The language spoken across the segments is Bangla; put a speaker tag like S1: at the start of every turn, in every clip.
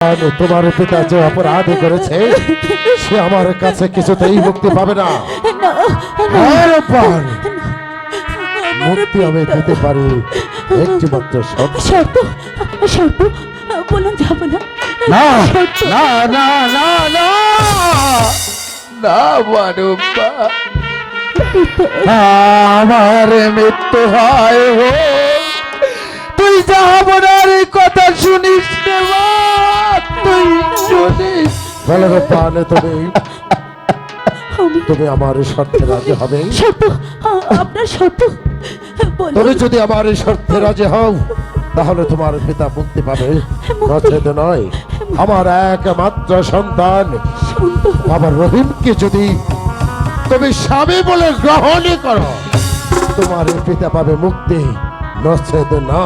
S1: আর তোমার পিতা যে অপরাধ করেছে সে আমার কাছে কিছুতেই মুক্তি পাবে না।
S2: না
S1: পার মুক্তি আমি দিতে পারি। একটি মাত্র শর্ত?
S2: শর্ত? বলুন যাব না
S3: না না না না না না আমার মৃত্যু হয় হো তুই যাবনার কথা শুনিস রে
S1: তুমি। তুমি আমার শর্তে রাজি হবে।
S2: আপনার শর্ত
S1: তুমি যদি আমার শর্তে রাজি হও তাহলে তোমার পিতা মুক্তি পাবে। নচেত নয় আমার একমাত্র সন্তান। আমার রহিমকে যদি তুমি স্বামী বলে গ্রহণ করো তোমার পিতা পাবে মুক্তি। নচেত না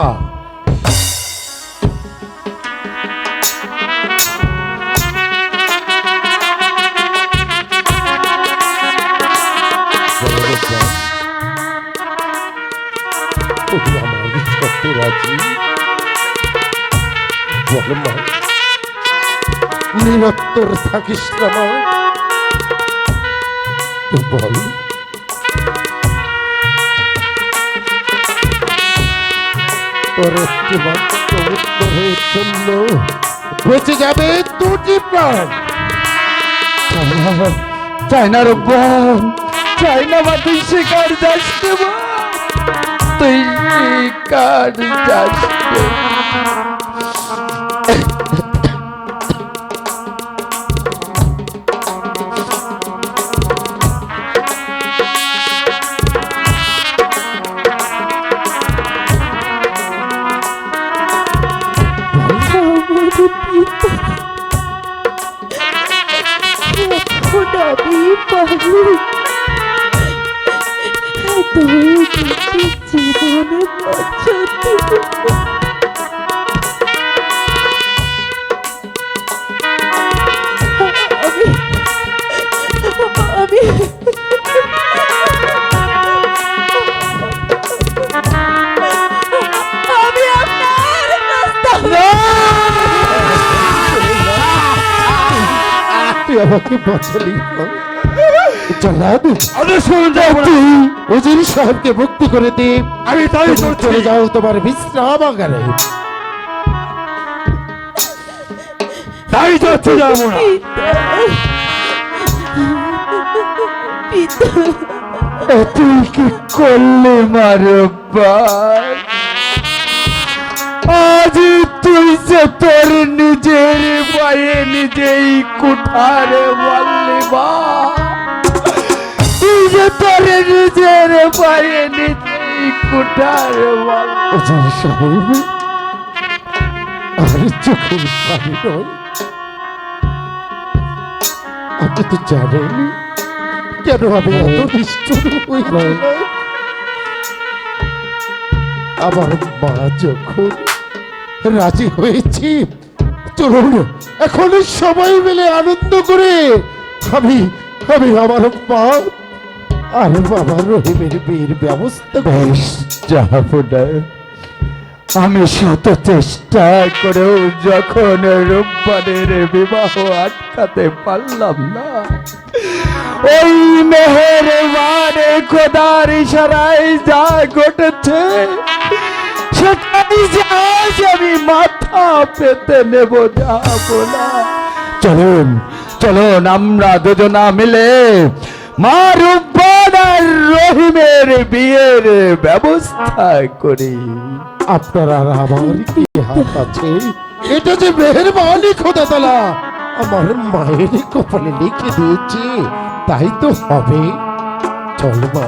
S1: তুমি আমার শর্তে রাজি বল মা নিরত্তর থাকিস না মা বল তোর একটি মাত্র উত্তরের জন্য বেঁচে যাবে দুটি প্রাণ
S3: চাই না রে বোন চাই না মা? তুই শিকার যাস তুই শিকার যাস
S2: পিতা এখন
S1: আমাকে বাঁচালি
S3: যাব
S1: সাহেবকে মুক্তি করে দে।
S3: আমি তাই
S1: চলে যাও তোমার বিশ্রামাগারে
S3: তাই যাচ্ছে যাব না
S2: পিতা
S3: এ তুই কি করলি আজ তুই যে তোর নিজের পায়ে নিজেই কুঠারে মারলি বা নিজের পায়ে নিজেই মারলি
S1: উজির সাহেব আর চোখের পানি নয়। আপনি তো জানেন কেন আমি এত নিষ্ঠুর আমার মা যখন রাজি হয়েছি, চলুন, এখন সবাই মিলে আনন্দ করে আমি আমি আমার মা আর বাবা রহিমের বিয়ের ব্যবস্থা করি।
S3: বেশ যাব না আমি শত চেষ্টা করেও যখন রূপবানের বিবাহ আটকাতে পারলাম না, ওই মেহের মানে খোদার ইশারায় যা ঘটেছে, সেটাই আজ আমি মাথা পেতে নেব যাব না চলুন চলুন, আমরা দুজনা মিলে মা রূপবান আর রহিমের বিয়ের ব্যবস্থা করি।
S1: আপনার আমার কি হাত আছে? এটা যে মেহরবানি খোদা তালা আমার মায়ের কপালে লিখে দিয়েছে, তাই তো হবে। চল মা।